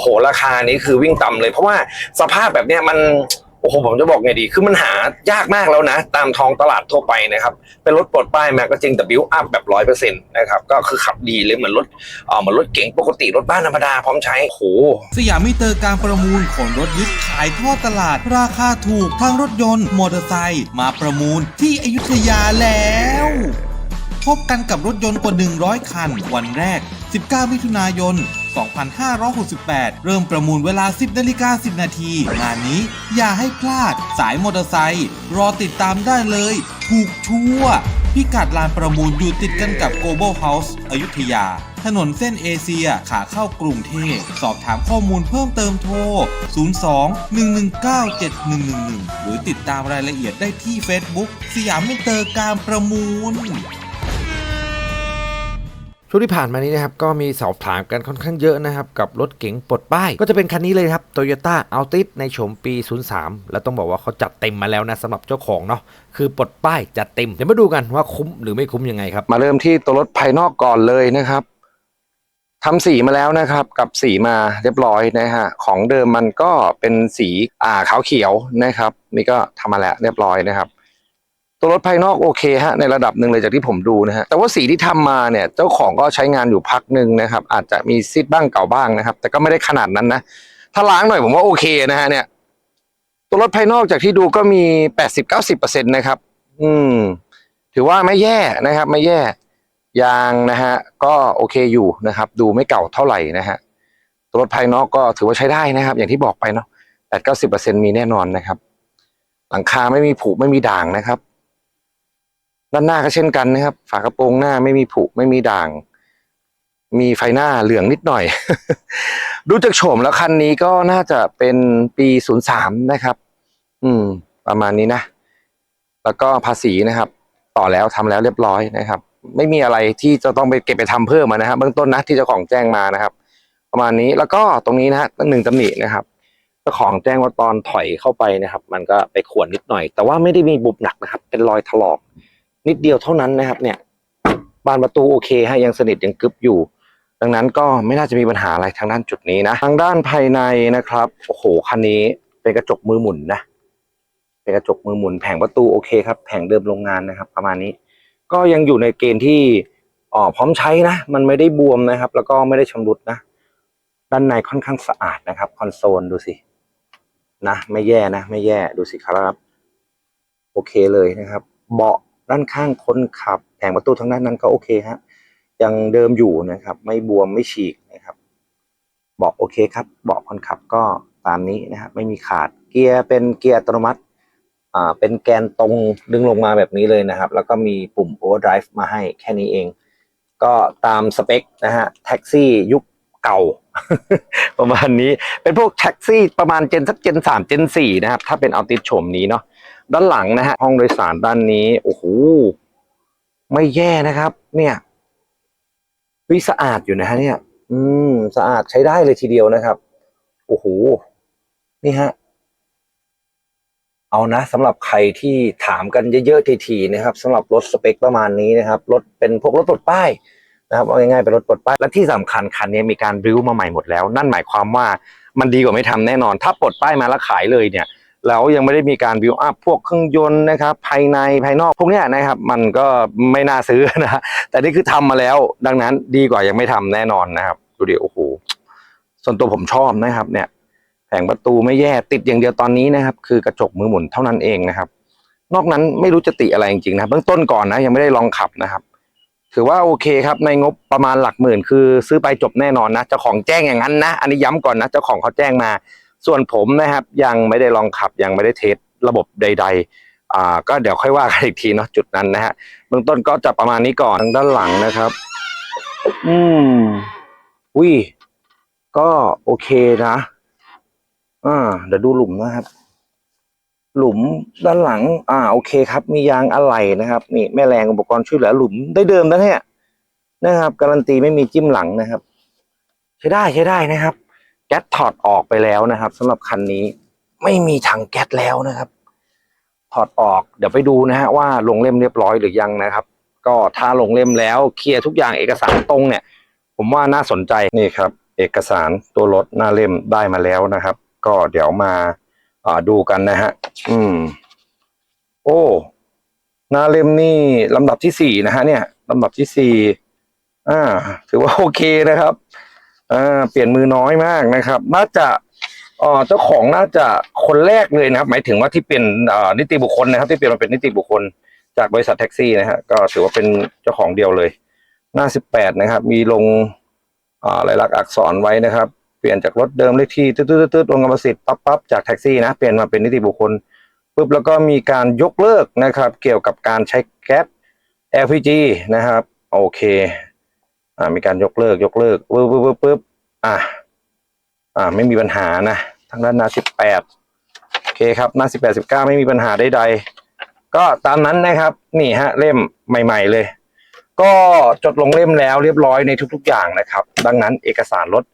โหราคานี้คือวิ่งต่ำเลย เพราะว่าสภาพแบบเนี้ยมันโอ้โหผมจะบอกไงดี คือมันหายากมากแล้วนะ ตามท้องตลาดทั่วไปนะครับ เป็นรถปลดป้ายมาก็จริงแต่บิวอัพแบบร้อยเปอร์เซ็นต์นะครับ ก็คือขับดีเลยเหมือนรถเอ่อเหมือนรถเก๋งปกติรถบ้านธรรมดาพร้อมใช้โอ้โหสยามมิเตอร์การประมูลของรถยึดขายท่อตลาด ราคาถูกทั้งรถยนต์มอเตอร์ไซค์มาประมูลที่อยุธยาแล้วพบกันกับรถยนต์กว่า 100 คัน วันแรก 19 มิถุนายน 2568 เริ่มประมูลเวลา 10นาฬิกา10 นาที งานนี้อย่าให้พลาด สายมอเตอร์ไซค์รอติดตามได้เลย ถูกชัวพิกัดลานประมูลอยู่ติดกันกับ Global House อยุธยา ถนนเส้นเอเชียขาเข้ากรุงเทพ สอบถามข้อมูลเพิ่มเติมโทร 02 119 7111 หรือติดตามรายละเอียดได้ที่ Facebook สยามมิเตอร์การประมูล ช่วงที่ผ่านมานี้นะครับก็มีสอบถามกันค่อนข้างเยอะนะครับ กับรถเก๋งปลดป้าย ก็จะเป็นคันนี้เลยครับ Toyota Altis ในโฉมปี 03 แล้วต้องบอกว่าเขาจัดเต็มมาแล้วนะสำหรับเจ้าของเนาะคือปลดป้ายจัดเต็มเดี๋ยวมาดูกันว่าคุ้มหรือไม่คุ้มยังไงครับ มาเริ่มที่ตัวรถภายนอกก่อนเลยนะครับทำสีมาแล้วนะครับ กับสีมาเรียบร้อยนะฮะของเดิมมันก็เป็นสีอ่าขาวเขียวนะครับ นี่ก็ทำมาแล้วเรียบร้อยนะครับ ตัวรถภายนอกโอเคฮะในระดับหนึ่งเลยจากที่ผมดูนะฮะแต่ว่าสีที่ทำมาเนี่ยเจ้าของก็ใช้งานอยู่พักหนึ่งนะครับ อาจจะมีซิดบ้างเก่าบ้างนะครับ แต่ก็ไม่ได้ขนาดนั้นนะถ้าล้างหน่อยผมว่าโอเคนะฮะเนี่ย ตัวรถภายนอกจากที่ดูก็มีแปดสิบเก้าสิบเปอร์เซ็นต์นะครับ อืม ถือว่าไม่แย่นะครับ ไม่แย่ยางนะฮะก็โอเคอยู่นะครับ ดูไม่เก่าเท่าไหร่นะฮะตัวรถภายนอกก็ถือว่าใช้ได้นะครับ อย่างที่บอกไปเนาะแปดเก้าสิบเปอร์เซ็นมีแน่นอนนะครับ หลังคาไม่มีผุไม่มีด่างนะครับ ด้านหน้าก็เช่นกันนะครับ ฝากระโปรงหน้าไม่มีผุไม่มีด่าง มีไฟหน้าเหลืองนิดหน่อย ดูจากโฉมแล้วคันนี้ก็น่าจะเป็นปีศูนย์สามนะครับ อืม ประมาณนี้นะ แล้วก็ภาษีนะครับ ต่อแล้วทำแล้วเรียบร้อยนะครับ ไม่มีอะไรที่จะต้องไปเก็บไปทำเพิ่มนะครับเบื้องต้นนะที่เจ้าของแจ้งมานะครับ ประมาณนี้แล้วก็ตรงนี้นะฮะหนึ่งตำหนินะครับเจ้าของแจ้งว่าตอนถอยเข้าไปนะครับ มันก็ไปข่วนนิดหน่อย แต่ว่าไม่ได้มีบุบหนักนะครับ เป็นรอยถลอก นิดเดียวเท่านั้นนะครับ เนี่ย บานประตูโอเคฮะยังสนิทยังกึบอยู่ ดังนั้นก็ไม่น่าจะมีปัญหาอะไรทางด้านจุดนี้นะ ทางด้านภายในนะครับโอ้โหคันนี้เป็นกระจกมือหมุนนะเป็นกระจกมือหมุนแผงประตูโอเคครับแผงเดิมโรงงานนะครับ ประมาณนี้ ก็ยังอยู่ในเกณฑ์ที่อ๋อพร้อมใช้นะ มันไม่ได้บวมนะครับ แล้วก็ไม่ได้ชำรุดนะ ด้านในค่อนข้างสะอาดนะครับ คอนโซลดูสินะไม่แย่นะ ไม่แย่ดูสิครับ โอเคเลยนะครับ เบาะ ด้านข้างคนขับแผงประตูทางด้านนั้นก็โอเคฮะยังเดิมอยู่นะครับ ไม่บวมไม่ฉีกนะครับเบาะโอเคครับเบาะคนขับก็ตามนี้นะครับไม่มีขาดเกียร์เป็นเกียร์อัตโนมัติอ่าเป็นแกนตรงดึงลงมาแบบนี้เลยนะครับ แล้วก็มีปุ่ม overdrive มาให้แค่นี้เอง ก็ตามสเปคนะฮะแท็กซี่ยุคเก่า ประมาณนี้เป็นพวกแท็กซี่ประมาณเจนสักเจนสามเจนสี่นะครับ ถ้าเป็นเอาติดโฉมนี้เนาะด้านหลังนะฮะห้องโดยสารด้านนี้โอ้โหไม่แย่นะครับ เนี่ยวิสะอาดอยู่นะฮะเนี่ย อืม สะอาดใช้ได้เลยทีเดียวนะครับ โอ้โหนี่ฮะเอานะสำหรับใครที่ถามกันเยอะๆทีๆนะครับสำหรับรถสเปคประมาณนี้นะครับรถเป็นพวกรถปลดป้าย นะครับเอาง่ายๆเป็นรถปลดป้ายและที่สำคัญคันนี้มีการริ้วมาใหม่หมดแล้ว นั่นหมายความว่ามันดีกว่าไม่ทำแน่นอน ถ้าปลดป้ายมาแล้วขายเลยเนี่ยแล้วยังไม่ได้มีการบิวอัพพวกเครื่องยนต์นะครับภายในภายนอกพวกนี้นะครับ มันก็ไม่น่าซื้อนะแต่นี่คือทำมาแล้ว ดังนั้นดีกว่ายังไม่ทำแน่นอนนะครับ ดูดิโอ้โหส่วนตัวผมชอบนะครับ เนี่ย แผงประตูไม่แย่ติดอย่างเดียวตอนนี้นะครับ คือกระจกมือหมุนเท่านั้นเองนะครับ นอกนั้นไม่รู้จะติอะไรจริงๆนะเบื้องต้นก่อนนะยังไม่ได้ลองขับนะครับ ถือว่าโอเคครับในงบประมาณหลักหมื่น คือซื้อไปจบแน่นอนนะเจ้าของแจ้งอย่างนั้นนะ อันนี้ย้ำก่อนนะเจ้าของเขาแจ้งมา ส่วนผมนะครับ ยังไม่ได้ลองขับยังไม่ได้เทสระบบใด ๆ อ่า ก็เดี๋ยวค่อยว่ากันอีกทีเนาะจุดนั้นนะฮะเบื้องต้นก็จะประมาณนี้ก่อนทางด้านหลังนะครับ อืมอุ้ยก็โอเคนะอ่าเดี๋ยวดูหลุมนะครับ หลุมด้านหลัง อ่า โอเคครับ มียางอะไหล่นะครับ นี่แม่แรงอุปกรณ์ช่วยเหลือหลุมได้เดิมนะเนี่ยนะครับ การันตีไม่มีจิ้มหลังนะครับ ใช้ได้ใช้ได้นะครับ แก๊สถอดออกไปแล้วนะครับสำหรับคันนี้ไม่มีถังแก๊สแล้วนะครับ ถอดออกเดี๋ยวไปดูนะฮะว่าลงเล่มเรียบร้อยหรือยังนะครับ ก็ถ้าลงเล่มแล้วเคลียร์ทุกอย่างเอกสารตรงเนี่ย ผมว่าน่าสนใจนี่ครับ เอกสารตัวรถหน้าเล่มได้มาแล้วนะครับ ก็เดี๋ยวมาดูกันนะฮะ อืม โอ้หน้าเล่มนี่ลำดับที่สี่นะฮะ เนี่ยลำดับที่สี่อ่า ถือว่าโอเคนะครับอ่าเปลี่ยนมือน้อยมากนะครับ น่าจะเอ่อเจ้าของน่าจะคนแรกเลยนะครับ หมายถึงว่าที่เป็นเอ่อนิติบุคคลนะครับ ที่เปลี่ยนมาเป็นนิติบุคคล จากบริษัทแท็กซี่นะฮะก็ถือว่าเป็นเจ้าของเดียวเลย หน้าสิบแปดนะครับ มีลงอ่าลายลักษณ์อักษรไว้นะครับ เปลี่ยนจากรถเดิมเลขที่ตืดๆๆๆลงกรรมสิทธิ์ปั๊บปั๊บจากแท็กซี่นะเปลี่ยนมาเป็นนิติบุคคลปุ๊บแล้วก็มีการยกเลิกนะครับ เกี่ยวกับการใช้แก๊ส LPG นะครับโอเคอ่ามีการยกเลิกยกเลิกปึ๊บปึ๊บปึ๊บปึ๊บอ่าอ่าไม่มีปัญหานะทางด้านหน้าสิบแปดโอเคครับหน้าสิบแปดสิบเก้าไม่มีปัญหาใดๆก็ตามนั้นนะครับนี่ฮะเล่มใหม่ ๆ เลย ก็จดลงเล่มแล้วเรียบร้อยในทุก ๆ อย่างนะครับ ดังนั้นเอกสารรถ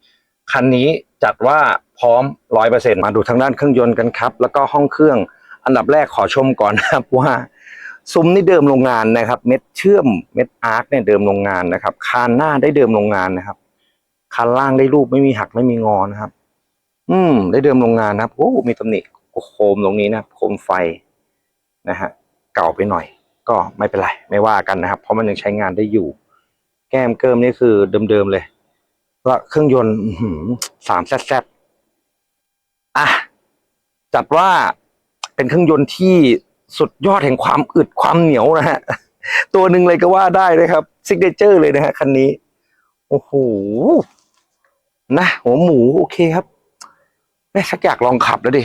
คันนี้จัดว่าพร้อมร้อยเปอร์เซ็นมาดูทางด้านเครื่องยนต์กันครับ แล้วก็ห้องเครื่องอันดับแรกขอชมก่อนนะครับว่าซุ้มนี่เดิมโรงงานนะครับ เม็ดเชื่อมเม็ดอาร์คเนี่ยเดิมโรงงานนะครับ คานหน้าได้เดิมโรงงานนะครับคานล่างได้รูปไม่มีหักไม่มีงอนะครับ อืม ได้เดิมโรงงานนะครับโอ้มีตำหนิโคมตรงนี้นะโคมไฟนะฮะเก่าไปหน่อย ก็ไม่เป็นไร ไม่ว่ากันนะครับ เพราะมันยังใช้งานได้อยู่ แก้มเกิมนี่คือเดิมๆเลย ว่าเครื่องยนต์สามแซดอะจัดว่าเป็นเครื่องยนต์ที่สุดยอดแห่งความอึดความเหนียวนะฮะ ตัวหนึ่งเลยก็ว่าได้นะครับซิกเนเจอร์เลยนะฮะคันนี้ โอ้โห นะหัวหมูโอเคครับแม่ชักอยากลองขับแล้วดิ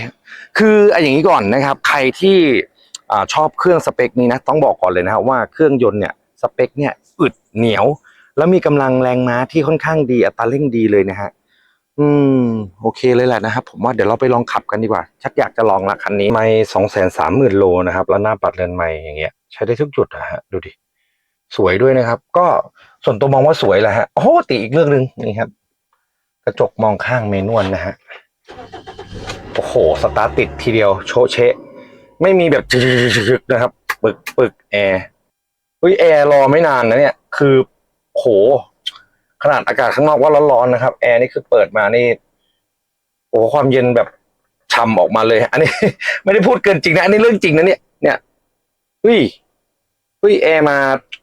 คือไอ้อย่างนี้ก่อนนะครับ ใครที่อชอบเครื่องสเปคนี้นะ ต้องบอกก่อนเลยนะครับว่าเครื่องยนต์เนี่ยสเปคเนี่ยอึดเหนียว แล้วมีกำลังแรงม้าที่ค่อนข้างดีอัตราเร่งดีเลยนะฮะอืมโอเคเลยแหละนะครับ ผมว่าเดี๋ยวเราไปลองขับกันดีกว่า ชักอยากจะลองละคันนี้ไม่สองแสนสามหมื่นโลนะครับ แล้วหน้าปัดเรือนไม่อย่างเงี้ยใช้ได้ทุกจุดอะฮะดูดิสวยด้วยนะครับ ก็ส่วนตัวมองว่าสวยแหละฮะโอ้ติอีกเรื่องหนึ่งนี่ครับ กระจกมองข้างเมนวลนะฮะโอ้โหสตาร์ทติดทีเดียว โชเชะ ไม่มีแบบจึกนะครับ ปึกปึกแอร์เฮ้ยแอร์รอไม่นานนะเนี่ย คือ โห ขนาดอากาศข้างนอกว่าร้อนๆนะครับ แอร์นี่คือเปิดมานี่ โอ้โหความเย็นแบบช่ำออกมาเลย อันนี้ ไม่ได้พูดเกินจริงนะอันนี้เรื่องจริงนะเนี่ย เนี่ยเฮ้ยเฮ้ยแอร์มา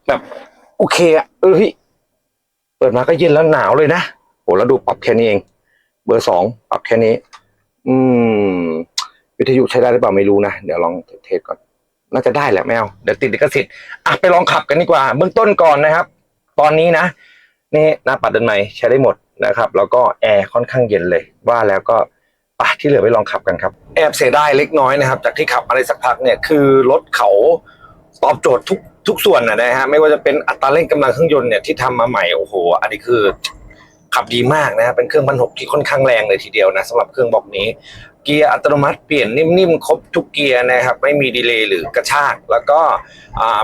แบบโอเคอะเออเฮ้ยเปิดมาก็เย็นแล้วหนาวเลยนะโหแล้วดูปรับแค่นี้เอง เบอร์สองปรับแค่นี้ อืม วิทยุใช้ได้หรือเปล่าไม่รู้นะ เดี๋ยวลองเทสก่อน น่าจะได้แหละแมวเดี๋ยวติดลิขสิทธิ์อะไปลองขับกันดีกว่า เบื้องต้นก่อนนะครับ ตอนนี้นะนี่หน้าปัดเดินใหม่ใช้ได้หมดนะครับ แล้วก็แอร์ค่อนข้างเย็นเลย ว่าแล้วก็ไปที่เหลือไปลองขับกันครับ แอบเสียดายเล็กน้อยนะครับ จากที่ขับมาได้สักพักเนี่ยคือรถเขาตอบโจทย์ทุกทุกส่วนนะนะฮะไม่ว่าจะเป็นอัตราเร่งกำลังเครื่องยนต์เนี่ยที่ทำมาใหม่โอ้โห อันนี้คือ ขับดีมากนะครับเป็นเครื่องพันหกที่ค่อนข้างแรงเลยทีเดียวนะสำหรับเครื่องบล็อกนี้ เกียร์อัตโนมัติเปลี่ยนนิ่มๆ ครบทุกเกียร์นะครับ ไม่มีดีเลย์หรือกระชาก แล้วก็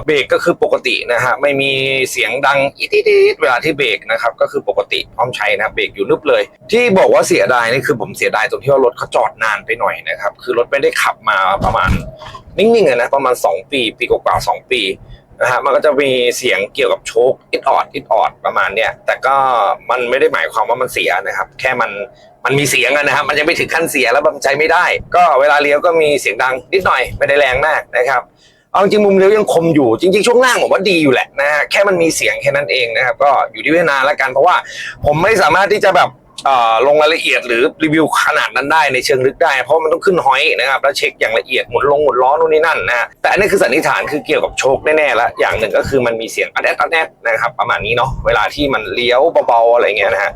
เบรกก็คือปกตินะฮะไม่มีเสียงดังอีดๆเวลาที่เบรกนะครับก็คือปกติพร้อมใช้นะเบรกอยู่นึบเลย ที่บอกว่าเสียดายนี่คือผมเสียดายตรงที่ว่ารถเขาจอดนานไปหน่อยนะครับคือรถไม่ได้ขับมาประมาณนิ่งๆนะประมาณ 2 ปี ปีกว่าๆสองปี นะฮะมันก็จะมีเสียงเกี่ยวกับโชคอิดออดอิดออดประมาณเนี้ยแต่ก็มันไม่ได้หมายความว่ามันเสียนะครับ แค่มันมันมีเสียงนะครับมันยังไม่ถึงขั้นเสียแล้วมันใช้ไม่ได้ ก็เวลาเลี้ยวก็มีเสียงดังนิดหน่อยไม่ได้แรงมากนะครับเอาจริงมุมเลี้ยวยังคมอยู่จริง ๆ ช่วงล่างผมว่าดีอยู่แหละนะฮะแค่มันมีเสียงแค่นั้นเองนะครับ ก็อยู่ที่เวลาแล้วกันเพราะว่าผมไม่สามารถที่จะแบบ ลงรายละเอียดหรือรีวิวขนาดนั้นได้ในเชิงลึกได้ เพราะมันต้องขึ้นหอยนะครับแล้วเช็คอย่างละเอียดหมุนลงหมุนล้อนู่นนี่นั่นนะฮะแต่อันนี้คือสันนิษฐานคือเกี่ยวกับโชคแน่ๆแล้วอย่างหนึ่งก็คือมันมีเสียงอัดแอดอัดแอดนะครับประมาณนี้เนาะเวลาที่มันเลี้ยวเบาๆอะไรเงี้ยนะฮะ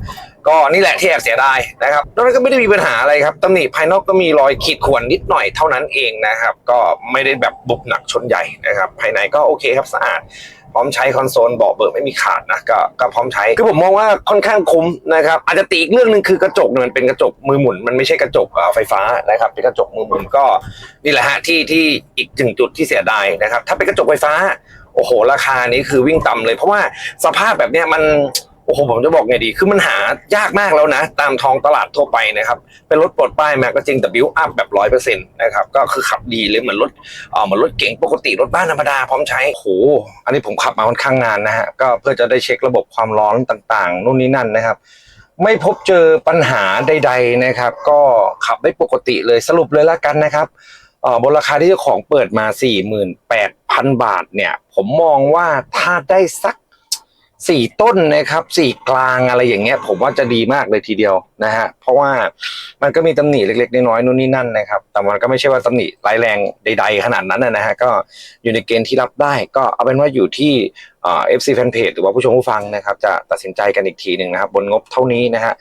ก็นี่แหละที่แอบเสียดายนะครับนอกนั้นก็ไม่ได้มีปัญหาอะไรครับตำหนิภายนอกก็มีรอยขีดข่วนนิดหน่อยเท่านั้นเองนะครับ ก็ไม่ได้แบบบุบหนักชนใหญ่นะครับ ภายในก็โอเคครับสะอาด พร้อมใช้คอนโซลเบาะเบิกไม่มีขาดนะก็ก็พร้อมใช้คือผมมองว่าค่อนข้างคุ้มนะครับอาจจะตีอีกเรื่องหนึ่งคือกระจกเนี่ยมันเป็นกระจกมือหมุน มันไม่ใช่กระจกอ่าไฟฟ้านะครับเป็นกระจกมือหมุนก็นี่แหละฮะที่ที่อีกหนึ่งจุดที่เสียดายนะครับถ้าเป็นกระจกไฟฟ้าโอ้โห ราคานี้คือวิ่งต่ำเลย เพราะว่าสภาพแบบเนี้ยมัน โอ้โหผมจะบอกไงดี คือมันหายากมากแล้วนะ ตามท้องตลาดทั่วไปนะครับ เป็นรถปลดป้ายมาก็จริงแต่บิวอัพแบบร้อยเปอร์เซ็นต์นะครับ ก็คือขับดีเลยเหมือนรถเออเหมือนรถเก๋งปกติรถบ้านธรรมดาพร้อมใช้โอ้โหอันนี้ผมขับมาค่อนข้างนานนะฮะ ก็เพื่อจะได้เช็คระบบความร้อนต่างๆนู่นนี่นั่นนะครับ ไม่พบเจอปัญหาใด ๆนะครับ ก็ขับได้ปกติเลยสรุปเลยละกันนะครับเอ่อบนราคาที่เจ้าของเปิดมา 48,000 บาทเนี่ย ผมมองว่าถ้าได้สัก สี่ต้นนะครับสี่กลางอะไรอย่างเงี้ย ผมว่าจะดีมากเลยทีเดียวนะฮะเพราะว่ามันก็มีตำหนิเล็กๆน้อยๆนู่นนี่นั่นนะครับ แต่มันก็ไม่ใช่ว่าตำหนิร้ายแรงใด ๆ ขนาดนั้นนะฮะก็อยู่ในเกณฑ์ที่รับได้ ก็เอาเป็นว่าอยู่ที่เอฟซีแฟนเพจหรือว่าผู้ชมผู้ฟังนะครับ จะตัดสินใจกันอีกทีหนึ่งนะครับ บนงบเท่านี้นะฮะ